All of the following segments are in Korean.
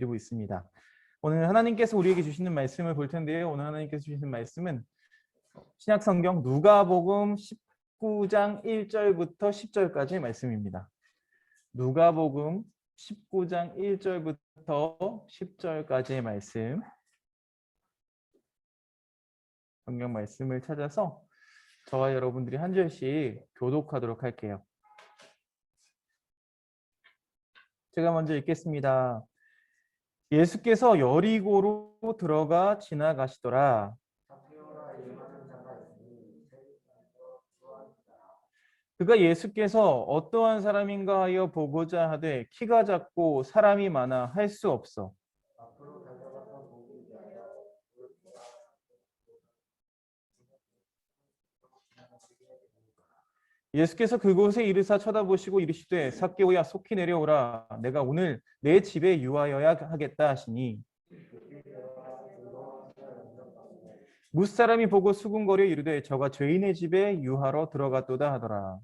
드리고 있습니다. 오늘 하나님께서 우리에게 주시는 말씀을 볼 텐데요. 오늘 하나님께서 주시는 말씀은 신약 성경 누가복음 19장 1절부터 10절까지의 말씀입니다. 누가복음 19장 1절부터 10절까지의 말씀. 성경 말씀을 찾아서 저와 여러분들이 한 절씩 교독하도록 할게요. 제가 먼저 읽겠습니다. 예수께서 여리고로 들어가 지나가시더라. 그가 예수께서 어떠한 사람인가 하여 보고자 하되 키가 작고 사람이 많아 할 수 없어. 예수께서 그곳에 이르사 쳐다보시고 이르시되 삭개오야 속히 내려오라. 내가 오늘 내 집에 유하여야 하겠다 하시니. 무사람이 보고 수군거려 이르되 저가 죄인의 집에 유하러 들어갔도다 하더라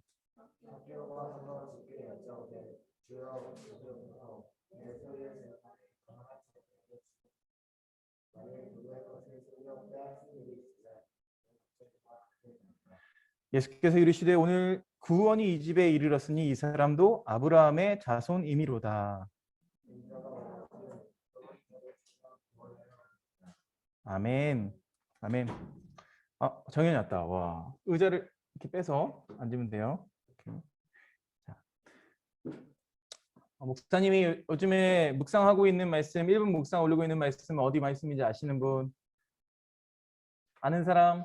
예수께서 이르시되 오늘 구원이 이 집에 이르렀으니 이 사람도 아브라함의 자손이미로다. 아멘. 아멘. 아, 정연이 왔다. 와. 의자를 이렇게 빼서 앉으면 돼요. 어, 목사님이 요즘에 묵상하고 있는 말씀, 1분 묵상 올리고 있는 말씀 어디 말씀인지 아시는 분? 아는 사람?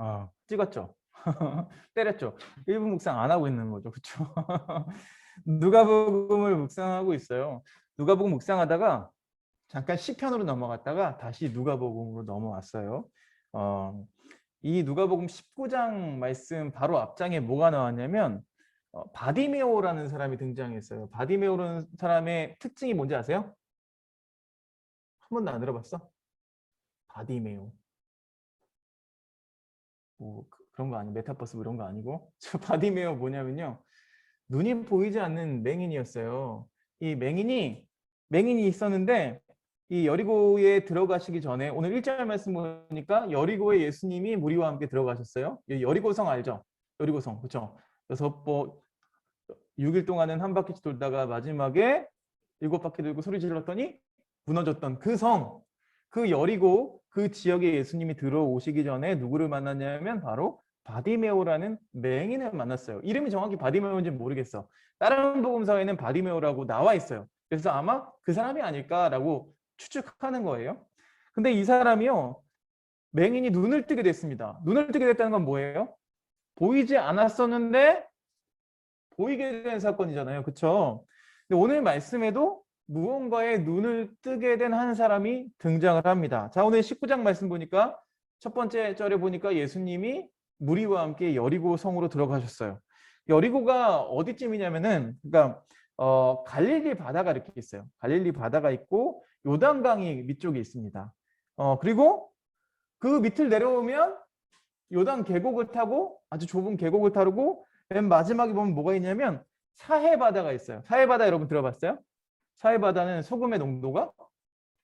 응? 아, 찍었죠. 때렸죠. 1분 묵상 안 하고 있는 거죠. 그렇죠? 누가복음을 묵상하고 있어요. 누가복음 묵상하다가 잠깐 시편으로 넘어갔다가 다시 누가복음으로 넘어왔어요. 어, 이 누가복음 19장 말씀 바로 앞장에 뭐가 나왔냐면 어, 바디메오라는 사람이 등장했어요. 바디메오라는 사람의 특징이 뭔지 아세요? 한 번도 안 들어봤어? 바디메오. 뭐 그- 그런 거 아니고 메타버스 뭐 이런 거 아니고? 저 바디메어 뭐냐면요. 눈이 보이지 않는 맹인이었어요. 이 맹인이 맹인이 있었는데 이 여리고에 들어가시기 전에 오늘 1절 말씀 보니까 여리고에 예수님이 무리와 함께 들어가셨어요. 이 여리고성 알죠? 여리고성 그렇죠 그래서 뭐 6일 동안은 한 바퀴 돌다가 마지막에 일곱 바퀴 돌고 소리 질렀더니 무너졌던 그 성, 그 여리고 그 지역에 예수님이 들어오시기 전에 누구를 만났냐면 바로 바디메오라는 맹인을 만났어요. 이름이 정확히 바디메오인지 모르겠어. 다른 복음서에는 바디메오라고 나와 있어요. 그래서 아마 그 사람이 아닐까라고 추측하는 거예요. 근데 이 사람이요. 맹인이 눈을 뜨게 됐습니다. 눈을 뜨게 됐다는 건 뭐예요? 보이지 않았었는데 보이게 된 사건이잖아요. 그렇죠? 근데 오늘 말씀에도 무언가에 눈을 뜨게 된 한 사람이 등장을 합니다. 자, 오늘 19장 말씀 보니까 첫 번째 절에 보니까 예수님이 무리와 함께 여리고 성으로 들어가셨어요. 여리고가 어디쯤이냐면은 그러니까 어, 갈릴리 바다가 이렇게 있어요. 갈릴리 바다가 있고 요단강이 밑쪽에 있습니다. 어, 그리고 그 밑을 내려오면 요단 계곡을 타고 아주 좁은 계곡을 타고 맨 마지막에 보면 뭐가 있냐면 사해 바다가 있어요. 사해 바다 여러분 들어봤어요? 사해 바다는 소금의 농도가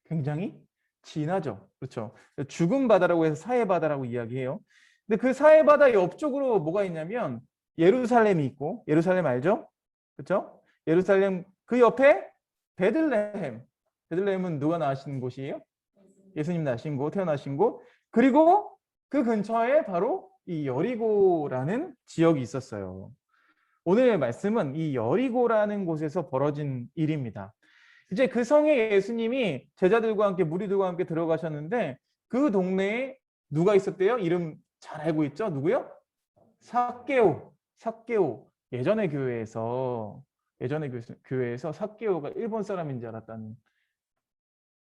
굉장히 진하죠. 그렇죠. 죽은 바다라고 해서 사해 바다라고 이야기해요. 근데 그 사해 바다 옆쪽으로 뭐가 있냐면 예루살렘이 있고 예루살렘 알죠? 그렇죠? 예루살렘 그 옆에 베들레헴. 베들레헴은 누가 나신 곳이에요? 예수님 나신 곳, 태어나신 곳. 그리고 그 근처에 바로 이 여리고라는 지역이 있었어요. 오늘의 말씀은 이 여리고라는 곳에서 벌어진 일입니다. 이제 그 성에 예수님이 제자들과 함께 무리들과 함께 들어가셨는데 그 동네에 누가 있었대요? 이름 잘 알고 있죠? 누구요? 삭개오. 삭개오. 예전의 교회에서 예전의 교- 교회에서 삭개오가 일본 사람인 줄 알았다는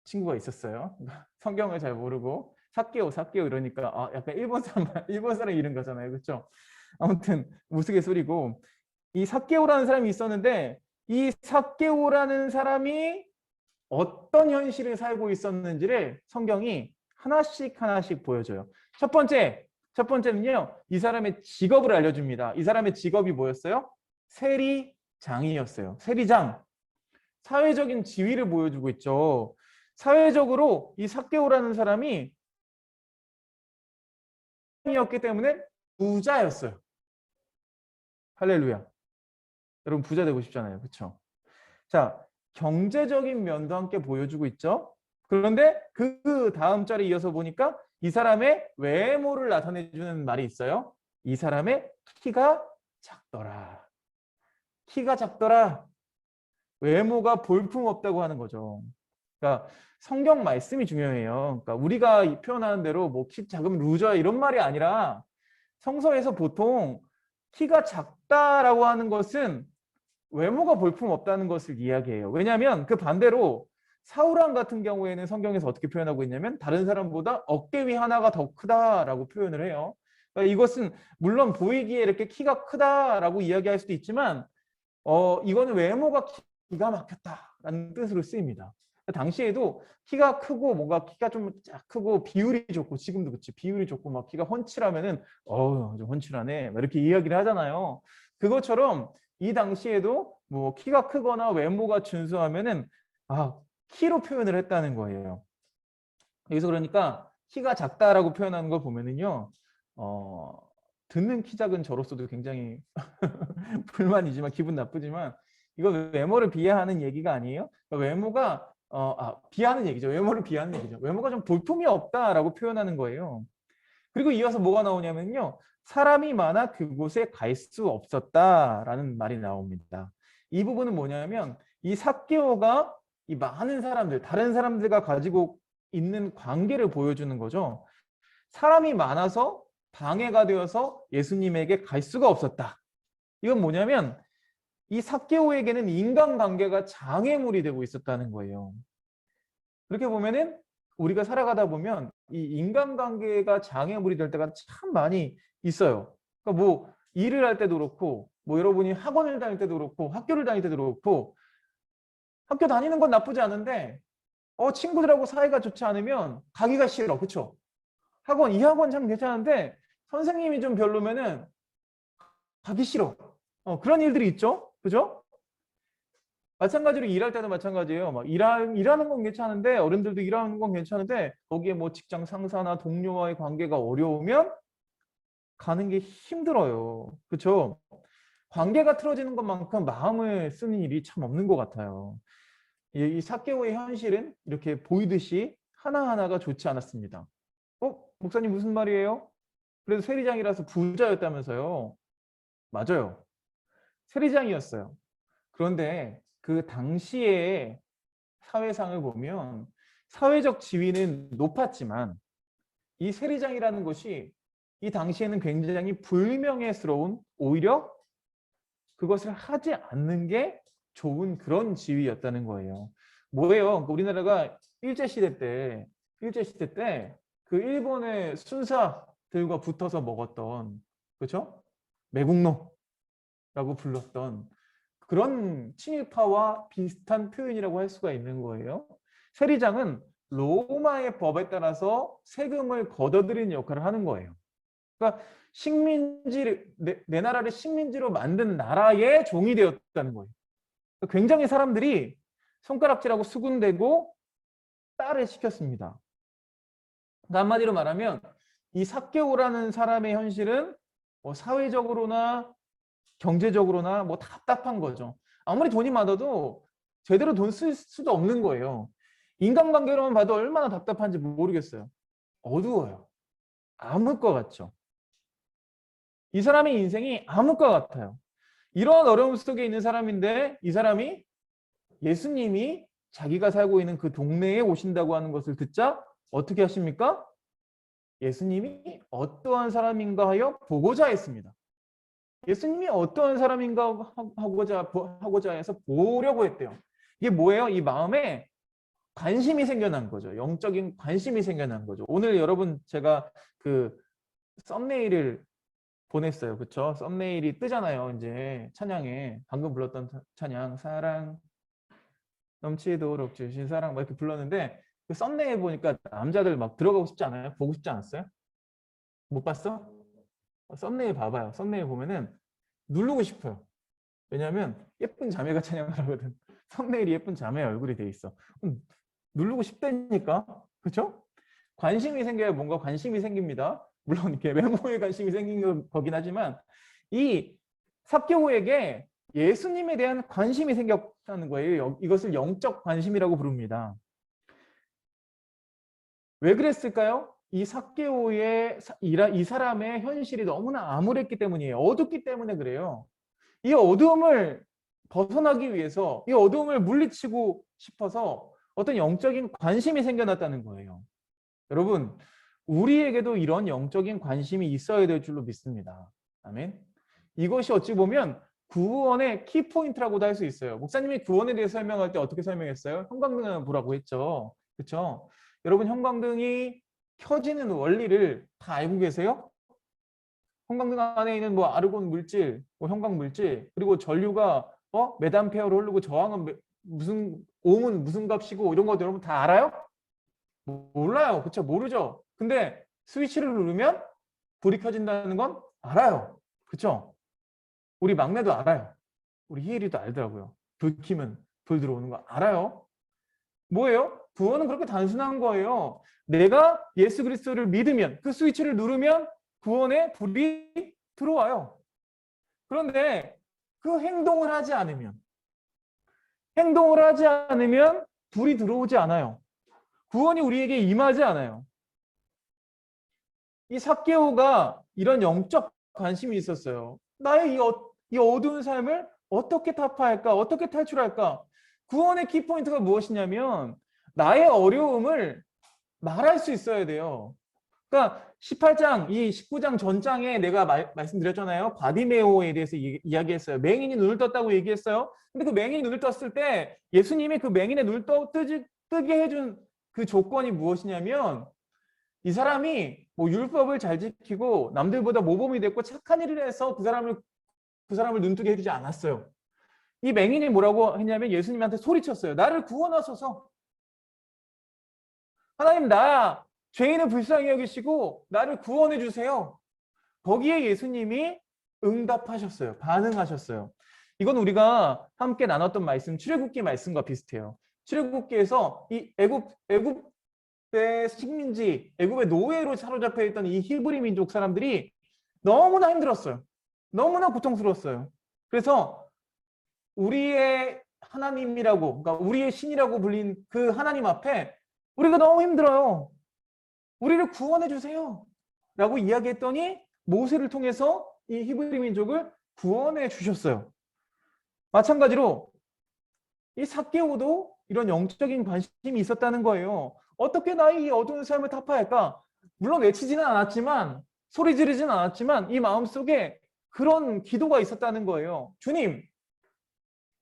친구가 있었어요. 성경을 잘 모르고 삭개오 삭개오 이러니까 아 약간 일본 사람 일본 사람 이름 같잖아요. 그렇죠? 아무튼 우스갯소리고 이 삭개오라는 사람이 있었는데 이 삭개오라는 사람이 어떤 현실을 살고 있었는지를 성경이 하나씩 하나씩 보여줘요. 첫 번째, 첫 번째는요. 이 사람의 직업을 알려줍니다. 이 사람의 직업이 뭐였어요? 세리장이었어요. 세리장. 사회적인 지위를 보여주고 있죠. 사회적으로 이 삭개오라는 사람이 이었기 때문에 부자였어요. 할렐루야. 여러분 부자 되고 싶잖아요. 그렇죠? 자, 경제적인 면도 함께 보여주고 있죠. 그런데 그 다음 절에 이어서 보니까 이 사람의 외모를 나타내 주는 말이 있어요. 이 사람의 키가 작더라. 키가 작더라. 외모가 볼품 없다고 하는 거죠. 그러니까 성경 말씀이 중요해요. 그러니까 우리가 이 표현하는 대로 뭐 키 작으면 루저야 이런 말이 아니라 성서에서 보통 키가 작다라고 하는 것은 외모가 볼품 없다는 것을 이야기해요. 왜냐하면 그 반대로 사울왕 같은 경우에는 성경에서 어떻게 표현하고 있냐면 다른 사람보다 어깨 위 하나가 더 크다라고 표현을 해요. 그러니까 이것은 물론 보이기에 이렇게 키가 크다라고 이야기할 수도 있지만 어 이거는 외모가 기가 막혔다라는 뜻으로 쓰입니다. 당시에도 키가 크고 뭔가 키가 좀작 크고 비율이 좋고 지금도 그렇지 비율이 좋고 막 키가 훤칠하면은 어우 좀 훤칠하네 막 이렇게 이야기를 하잖아요. 그것처럼 이 당시에도 뭐 키가 크거나 외모가 준수하면은 아 키로 표현을 했다는 거예요. 여기서 그러니까 키가 작다라고 표현하는 걸 보면은요. 어 듣는 키 작은 저로서도 굉장히 불만이지만 기분 나쁘지만 이거 외모를 비하하는 얘기가 아니에요. 그러니까 외모가 어, 아, 비하는 얘기죠. 외모를 비하는 얘기죠. 외모가 좀 볼품이 없다라고 표현하는 거예요. 그리고 이어서 뭐가 나오냐면요. 사람이 많아 그곳에 갈 수 없었다라는 말이 나옵니다. 이 부분은 뭐냐면 이 삭개오가 이 많은 사람들, 다른 사람들과 가지고 있는 관계를 보여주는 거죠. 사람이 많아서 방해가 되어서 예수님에게 갈 수가 없었다. 이건 뭐냐면 이 삭개오에게는 인간관계가 장애물이 되고 있었다는 거예요. 그렇게 보면은 우리가 살아가다 보면 이 인간관계가 장애물이 될 때가 참 많이 있어요. 그러니까 뭐 일을 할 때도 그렇고 뭐 여러분이 학원을 다닐 때도 그렇고 학교를 다닐 때도 그렇고 학교 다니는 건 나쁘지 않은데 어 친구들하고 사이가 좋지 않으면 가기가 싫어. 그렇죠? 학원 이 학원 참 괜찮은데 선생님이 좀 별로면은 가기 싫어. 어, 그런 일들이 있죠. 그죠? 마찬가지로 일할 때도 마찬가지예요. 막 일하, 일하는 건 괜찮은데 어른들도 일하는 건 괜찮은데 거기에 뭐 직장 상사나 동료와의 관계가 어려우면 가는 게 힘들어요. 그렇죠? 관계가 틀어지는 것만큼 마음을 쓰는 일이 참 없는 것 같아요. 이, 이 사개오의 현실은 이렇게 보이듯이 하나하나가 좋지 않았습니다. 어? 목사님 무슨 말이에요? 그래도 세리장이라서 부자였다면서요. 맞아요. 세리장이었어요. 그런데 그 당시의 사회상을 보면 사회적 지위는 높았지만 이 세리장이라는 것이 이 당시에는 굉장히 불명예스러운 오히려 그것을 하지 않는 게 좋은 그런 지위였다는 거예요. 뭐예요? 그러니까 우리나라가 일제시대 때, 일제시대 때 그 일본의 순사들과 붙어서 먹었던, 그렇죠? 매국노라고 불렀던 그런 친일파와 비슷한 표현이라고 할 수가 있는 거예요. 세리장은 로마의 법에 따라서 세금을 걷어들이는 역할을 하는 거예요. 그러니까 식민지 내, 내 나라를 식민지로 만든 나라의 종이 되었다는 거예요. 굉장히 사람들이 손가락질하고 수군대고 딸을 시켰습니다. 그러니까 한마디로 말하면 이 삭개오라는 사람의 현실은 뭐 사회적으로나 경제적으로나 뭐 답답한 거죠. 아무리 돈이 많아도 제대로 돈 쓸 수도 없는 거예요. 인간관계로만 봐도 얼마나 답답한지 모르겠어요. 어두워요. 암흑 것 같죠. 이 사람의 인생이 암흑 것 같아요. 이런 어려움 속에 있는 사람인데 이 사람이 예수님이 자기가 살고 있는 그 동네에 오신다고 하는 것을 듣자 어떻게 하십니까? 예수님이 어떠한 사람인가 하여 보고자 했습니다. 예수님이 어떠한 사람인가 하고자 하고자 해서 보려고 했대요. 이게 뭐예요? 이 마음에 관심이 생겨난 거죠. 영적인 관심이 생겨난 거죠. 오늘 여러분 제가 그 썸네일을 보냈어요. 그렇죠? 썸네일이 뜨잖아요. 이제 찬양에 방금 불렀던 찬양 사랑 넘치도록 주신 사랑 막 이렇게 불렀는데 그 썸네일 보니까 남자들 막 들어가고 싶지 않아요? 보고 싶지 않았어요? 못 봤어? 썸네일 봐봐요. 썸네일 보면은 누르고 싶어요. 왜냐하면 예쁜 자매가 찬양을 하거든. 썸네일이 예쁜 자매 얼굴이 돼 있어. 음, 누르고 싶다니까. 그렇죠? 관심이 생겨야 뭔가 관심이 생깁니다. 물론 이렇게 외모에 관심이 생긴 거- 거긴 하지만 이 삭개오에게 예수님에 대한 관심이 생겼다는 거예요. 여- 이것을 영적 관심이라고 부릅니다. 왜 그랬을까요? 이 삭개오의 사- 이라- 이 사람의 현실이 너무나 암울했기 때문이에요. 어둡기 때문에 그래요. 이 어두움을 벗어나기 위해서 이 어두움을 물리치고 싶어서 어떤 영적인 관심이 생겨났다는 거예요. 여러분, 우리에게도 이런 영적인 관심이 있어야 될 줄로 믿습니다. 아멘. 이것이 어찌 보면 구원의 키포인트라고도 할 수 있어요. 목사님이 구원에 대해서 설명할 때 어떻게 설명했어요? 형광등을 보라고 했죠. 그렇죠? 여러분 형광등이 켜지는 원리를 다 알고 계세요? 형광등 안에 있는 뭐 아르곤 물질, 뭐 형광 물질, 그리고 전류가 어 메단페어로 흐르고 저항은 몇- 무슨 옴은 무슨 값이고 이런 거 여러분 다 알아요? 몰라요. 그렇죠? 모르죠. 근데 스위치를 누르면 불이 켜진다는 건 알아요. 그렇죠? 우리 막내도 알아요. 우리 희일이도 알더라고요. 불 켜면 불 들어오는 거 알아요. 뭐예요? 구원은 그렇게 단순한 거예요. 내가 예수 그리스도를 믿으면 그 스위치를 누르면 구원에 불이 들어와요. 그런데 그 행동을 하지 않으면 행동을 하지 않으면 불이 들어오지 않아요. 구원이 우리에게 임하지 않아요. 이 삭개오가 이런 영적 관심이 있었어요. 나의 이, 어, 이 어두운 삶을 어떻게 타파할까? 어떻게 탈출할까? 구원의 키포인트가 무엇이냐면 나의 어려움을 말할 수 있어야 돼요. 그러니까 18장, 이 19장 전장에 내가 말, 말씀드렸잖아요. 바디메오에 대해서 이, 이야기했어요. 맹인이 눈을 떴다고 얘기했어요. 근데 그 맹인이 눈을 떴을 때 예수님이 그 맹인의 눈을 떠, 뜨지, 뜨게 해준 그 조건이 무엇이냐면 이 사람이 뭐 율법을 잘 지키고 남들보다 모범이 됐고 착한 일을 해서 그 사람을 그 사람을 눈뜨게 해주지 않았어요. 이 맹인이 뭐라고 했냐면 예수님한테 소리쳤어요. 나를 구원하소서. 하나님 나 죄인을 불쌍히 여기시고 나를 구원해 주세요. 거기에 예수님이 응답하셨어요. 반응하셨어요. 이건 우리가 함께 나눴던 말씀 출애굽기 말씀과 비슷해요. 출애굽기에서 이 애굽 애굽의 식민지, 애굽의 노예로 사로잡혀 있던 이 히브리 민족 사람들이 너무나 힘들었어요. 너무나 고통스러웠어요. 그래서 우리의 하나님이라고, 그러니까 우리의 신이라고 불린 그 하나님 앞에 우리가 너무 힘들어요. 우리를 구원해 주세요. 라고 이야기했더니 모세를 통해서 이 히브리 민족을 구원해 주셨어요. 마찬가지로 이 삭개오도 이런 영적인 관심이 있었다는 거예요. 어떻게 나의 이 어두운 삶을 타파할까? 물론 외치지는 않았지만 소리 지르지는 않았지만 이 마음속에 그런 기도가 있었다는 거예요. 주님,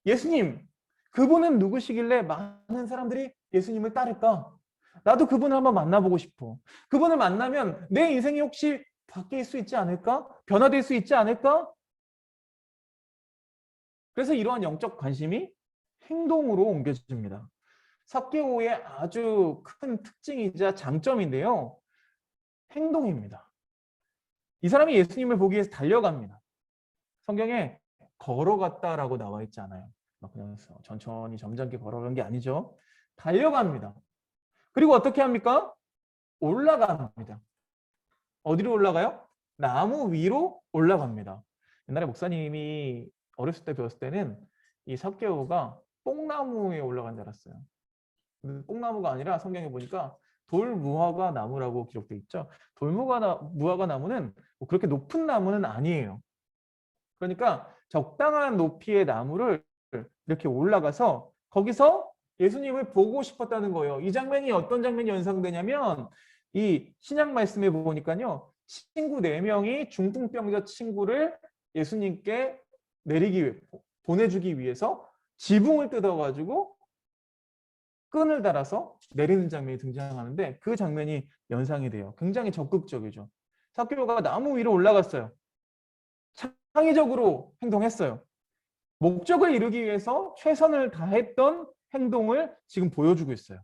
예수님, 그분은 누구시길래 많은 사람들이 예수님을 따를까? 나도 그분을 한번 만나보고 싶어. 그분을 만나면 내 인생이 혹시 바뀔 수 있지 않을까? 변화될 수 있지 않을까? 그래서 이러한 영적 관심이 행동으로 옮겨집니다. 삭개오의 아주 큰 특징이자 장점인데요. 행동입니다. 이 사람이 예수님을 보기 위해서 달려갑니다. 성경에 걸어갔다라고 나와 있지 않아요. 막 그냥 천천히 점잖게 걸어간 게 아니죠. 달려갑니다. 그리고 어떻게 합니까? 올라갑니다. 어디로 올라가요? 나무 위로 올라갑니다. 옛날에 목사님이 어렸을 때 배웠을 때는 이 삭개오가 뽕나무에 올라간 줄 알았어요. 뽕나무가 아니라 성경에 보니까 돌무화과 나무라고 기록돼 있죠. 돌무화과 나무는 뭐 그렇게 높은 나무는 아니에요. 그러니까 적당한 높이의 나무를 이렇게 올라가서 거기서 예수님을 보고 싶었다는 거예요. 이 장면이 어떤 장면이 연상되냐면 이 신약 말씀에 보니까요. 친구 네 명이 중풍병자 친구를 예수님께 내리기 위해 보내주기 위해서 지붕을 뜯어가지고 끈을 달아서 내리는 장면이 등장하는데 그 장면이 연상이 돼요. 굉장히 적극적이죠. 사케오가 나무 위로 올라갔어요. 창의적으로 행동했어요. 목적을 이루기 위해서 최선을 다했던 행동을 지금 보여주고 있어요.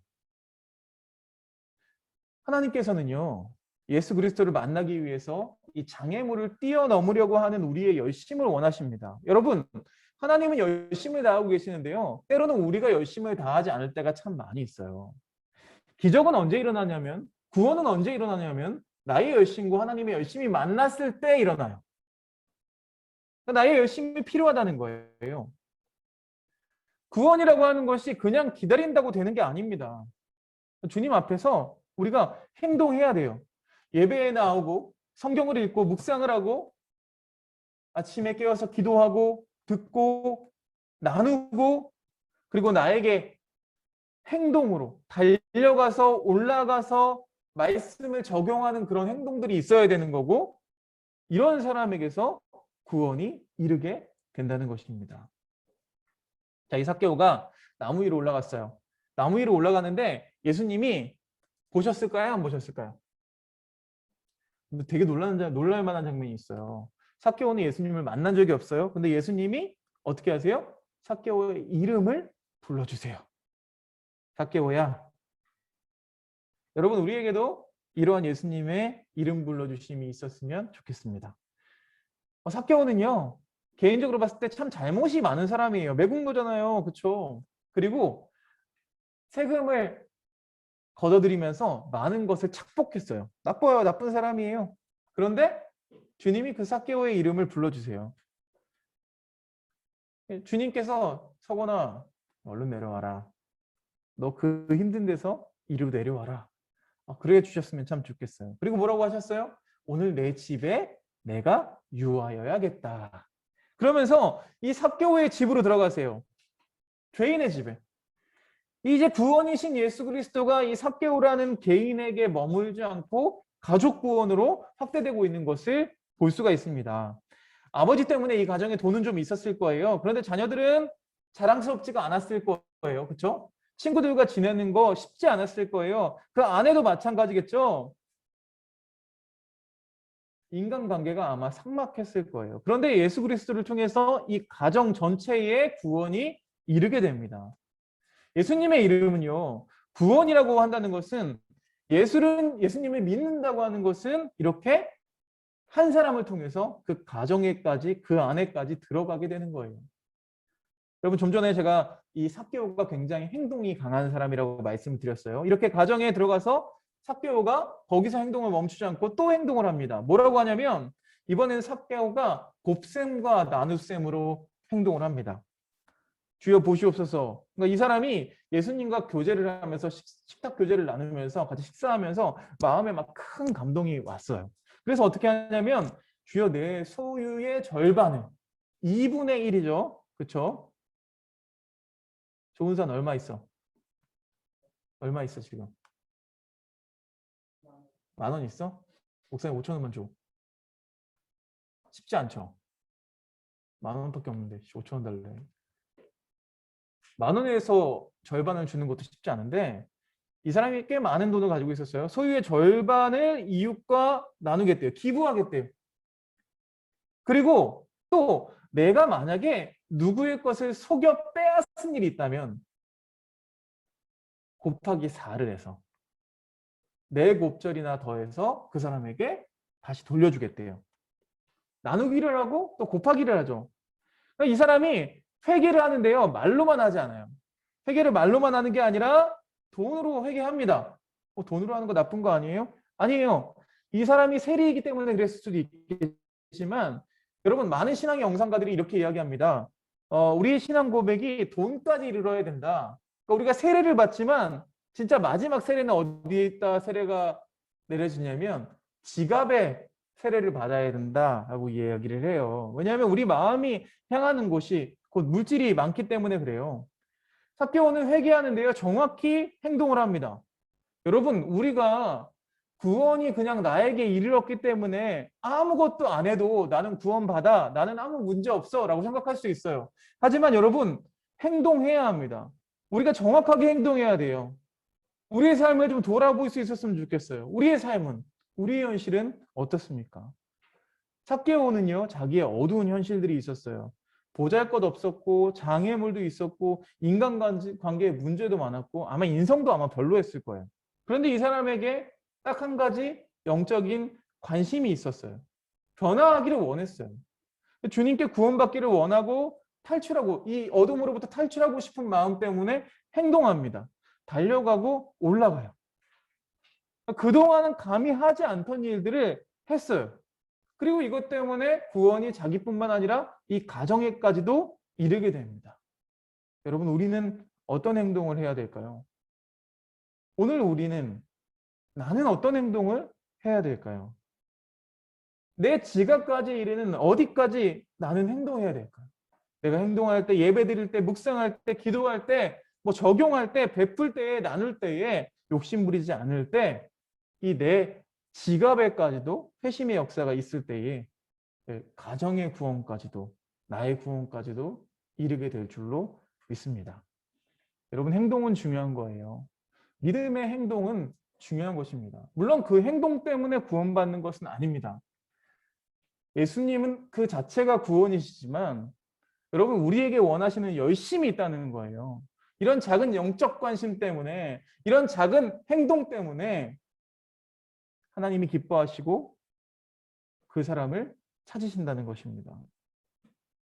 하나님께서는요, 예수 그리스도를 만나기 위해서 이 장애물을 뛰어넘으려고 하는 우리의 열심을 원하십니다. 여러분, 하나님은 열심을 다하고 계시는데요. 때로는 우리가 열심을 다하지 않을 때가 참 많이 있어요. 기적은 언제 일어나냐면 구원은 언제 일어나냐면 나의 열심과 하나님의 열심이 만났을 때 일어나요. 그러니까 나의 열심이 필요하다는 거예요. 구원이라고 하는 것이 그냥 기다린다고 되는 게 아닙니다. 주님 앞에서 우리가 행동해야 돼요. 예배에 나오고 성경을 읽고 묵상을 하고 아침에 깨어서 기도하고 듣고 나누고 그리고 나에게 행동으로 달려가서 올라가서 말씀을 적용하는 그런 행동들이 있어야 되는 거고 이런 사람에게서 구원이 이르게 된다는 것입니다. 자, 이 사개오가 나무 위로 올라갔어요. 나무 위로 올라가는데 예수님이 보셨을까요? 안 보셨을까요? 근데 되게 놀라는 놀랄 만한 장면이 있어요. 사개오는 예수님을 만난 적이 없어요. 근데 예수님이 어떻게 하세요? 사개오의 이름을 불러주세요. 사개오야. 여러분 우리에게도 이러한 예수님의 이름 불러주심이 있었으면 좋겠습니다. 어, 사개오는요. 개인적으로 봤을 때 참 잘못이 많은 사람이에요. 매국노잖아요. 그렇죠? 그리고 세금을 걷어들이면서 많은 것을 착복했어요. 나빠요. 나쁜 사람이에요. 그런데 주님이 그 사케오의 이름을 불러주세요. 예, 주님께서 서거나 얼른 내려와라. 너 그 힘든 데서 이리로 내려와라. 아, 그래 주셨으면 참 좋겠어요. 그리고 뭐라고 하셨어요? 오늘 내 집에 내가 유하여야겠다. 그러면서 이 사개오의 집으로 들어가세요. 죄인의 집에. 이제 구원이신 예수 그리스도가 이 사개오라는 개인에게 머물지 않고 가족 구원으로 확대되고 있는 것을 볼 수가 있습니다. 아버지 때문에 이 가정에 돈은 좀 있었을 거예요. 그런데 자녀들은 자랑스럽지가 않았을 거예요. 그렇죠? 친구들과 지내는 거 쉽지 않았을 거예요. 그 아내도 마찬가지겠죠. 인간관계가 아마 삭막했을 거예요. 그런데 예수 그리스도를 통해서 이 가정 전체의 구원이 이르게 됩니다. 예수님의 이름은요. 구원이라고 한다는 것은 예수는 예수님을 믿는다고 하는 것은 이렇게 한 사람을 통해서 그 가정에까지 그 안에까지 들어가게 되는 거예요. 여러분 좀 전에 제가 이 사개오가 굉장히 행동이 강한 사람이라고 말씀드렸어요. 이렇게 가정에 들어가서 삭개오가 거기서 행동을 멈추지 않고 또 행동을 합니다. 뭐라고 하냐면 이번에는 삭개오가 곱셈과 나눗셈으로 행동을 합니다. 주여 보시옵소서. 그러니까 이 사람이 예수님과 교제를 하면서 식탁 교제를 나누면서 같이 식사하면서 마음에 막 큰 감동이 왔어요. 그래서 어떻게 하냐면 주여 내 소유의 절반을 2분의 1이죠. 그렇죠? 좋은 산 얼마 있어? 얼마 있어 지금? 만 원 있어? 목사님 5천 원만 줘. 쉽지 않죠? 만 원밖에 없는데 5천 원 달래. 만 원에서 절반을 주는 것도 쉽지 않은데 이 사람이 꽤 많은 돈을 가지고 있었어요. 소유의 절반을 이웃과 나누겠대요. 기부하겠대요. 그리고 또 내가 만약에 누구의 것을 속여 빼앗은 일이 있다면 곱하기 4를 해서 네 곱절이나 더해서 그 사람에게 다시 돌려주겠대요. 나누기를 하고 또 곱하기를 하죠. 그러니까 이 사람이 회개를 하는데요. 말로만 하지 않아요. 회개를 말로만 하는 게 아니라 돈으로 회개합니다. 어, 돈으로 하는 거 나쁜 거 아니에요? 아니에요. 이 사람이 세리이기 때문에 그랬을 수도 있겠지만 여러분 많은 신앙의 영상가들이 이렇게 이야기합니다. 어, 우리의 신앙 고백이 돈까지 이르러야 된다. 그러니까 우리가 세례를 받지만 진짜 마지막 세례는 어디에 있다 세례가 내려지냐면 지갑에 세례를 받아야 된다라고 이야기를 해요. 왜냐하면 우리 마음이 향하는 곳이 곧 물질이 많기 때문에 그래요. 사개오는 회개하는데요. 정확히 행동을 합니다. 여러분 우리가 구원이 그냥 나에게 이르렀기 때문에 아무것도 안 해도 나는 구원받아 나는 아무 문제 없어 라고 생각할 수 있어요. 하지만 여러분 행동해야 합니다. 우리가 정확하게 행동해야 돼요. 우리의 삶을 좀 돌아볼 수 있었으면 좋겠어요. 우리의 삶은 우리의 현실은 어떻습니까? 사개오는요 자기의 어두운 현실들이 있었어요. 보잘 것 없었고 장애물도 있었고 인간관계에 문제도 많았고 아마 인성도 아마 별로했을 거예요. 그런데 이 사람에게 딱 한 가지 영적인 관심이 있었어요. 변화하기를 원했어요. 주님께 구원받기를 원하고 탈출하고 이 어둠으로부터 탈출하고 싶은 마음 때문에 행동합니다. 달려가고 올라가요. 그동안은 감히 하지 않던 일들을 했어요. 그리고 이것 때문에 구원이 자기뿐만 아니라 이 가정에까지도 이르게 됩니다. 여러분, 우리는 어떤 행동을 해야 될까요? 오늘 우리는 나는 어떤 행동을 해야 될까요? 내 지갑까지 이르는 어디까지 나는 행동해야 될까요? 내가 행동할 때, 예배 드릴 때, 묵상할 때, 기도할 때, 뭐 적용할 때, 베풀 때에, 나눌 때에 욕심 부리지 않을 때, 이 내 지갑에까지도 회심의 역사가 있을 때에 예, 가정의 구원까지도, 나의 구원까지도 이르게 될 줄로 믿습니다. 여러분, 행동은 중요한 거예요. 믿음의 행동은 중요한 것입니다. 물론 그 행동 때문에 구원받는 것은 아닙니다. 예수님은 그 자체가 구원이시지만 여러분 우리에게 원하시는 열심이 있다는 거예요. 이런 작은 영적 관심 때문에 이런 작은 행동 때문에 하나님이 기뻐하시고 그 사람을 찾으신다는 것입니다.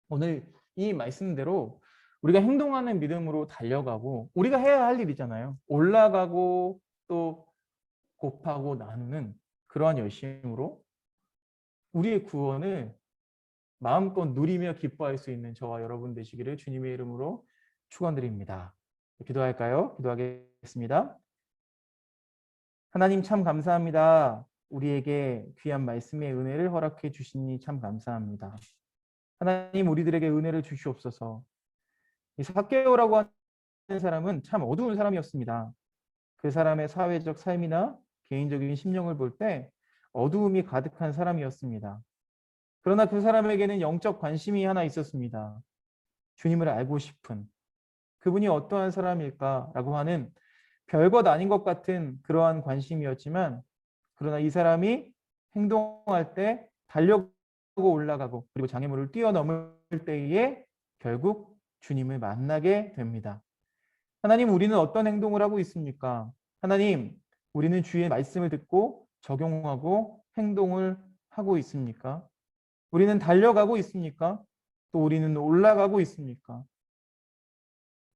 오늘 이 말씀대로 우리가 행동하는 믿음으로 달려가고 우리가 해야 할 일이잖아요. 올라가고 또 곱하고 나누는 그러한 열심으로 우리의 구원을 마음껏 누리며 기뻐할 수 있는 저와 여러분 되시기를 주님의 이름으로 축원드립니다. 기도할까요? 기도하겠습니다. 하나님 참 감사합니다. 우리에게 귀한 말씀의 은혜를 허락해 주시니 참 감사합니다. 하나님 우리들에게 은혜를 주시옵소서. 이 사개오라고 하는 사람은 참 어두운 사람이었습니다. 그 사람의 사회적 삶이나 개인적인 심령을 볼 때 어두움이 가득한 사람이었습니다. 그러나 그 사람에게는 영적 관심이 하나 있었습니다. 주님을 알고 싶은 그분이 어떠한 사람일까라고 하는 별것 아닌 것 같은 그러한 관심이었지만 그러나 이 사람이 행동할 때 달려고 올라가고 그리고 장애물을 뛰어넘을 때에 결국 주님을 만나게 됩니다. 하나님 우리는 어떤 행동을 하고 있습니까? 하나님 우리는 주의 말씀을 듣고 적용하고 행동을 하고 있습니까? 우리는 달려가고 있습니까? 또 우리는 올라가고 있습니까?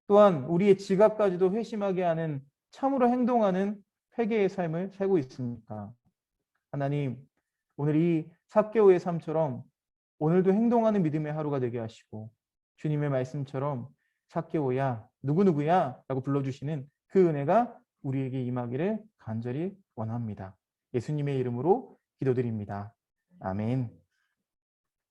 또한 우리의 지갑까지도 회심하게 하는 참으로 행동하는 회개의 삶을 살고 있습니까? 하나님, 오늘 이 삭개오의 삶처럼 오늘도 행동하는 믿음의 하루가 되게 하시고 주님의 말씀처럼 삭개오야, 누구누구야 라고 불러주시는 그 은혜가 우리에게 임하기를 간절히 원합니다. 예수님의 이름으로 기도드립니다. 아멘.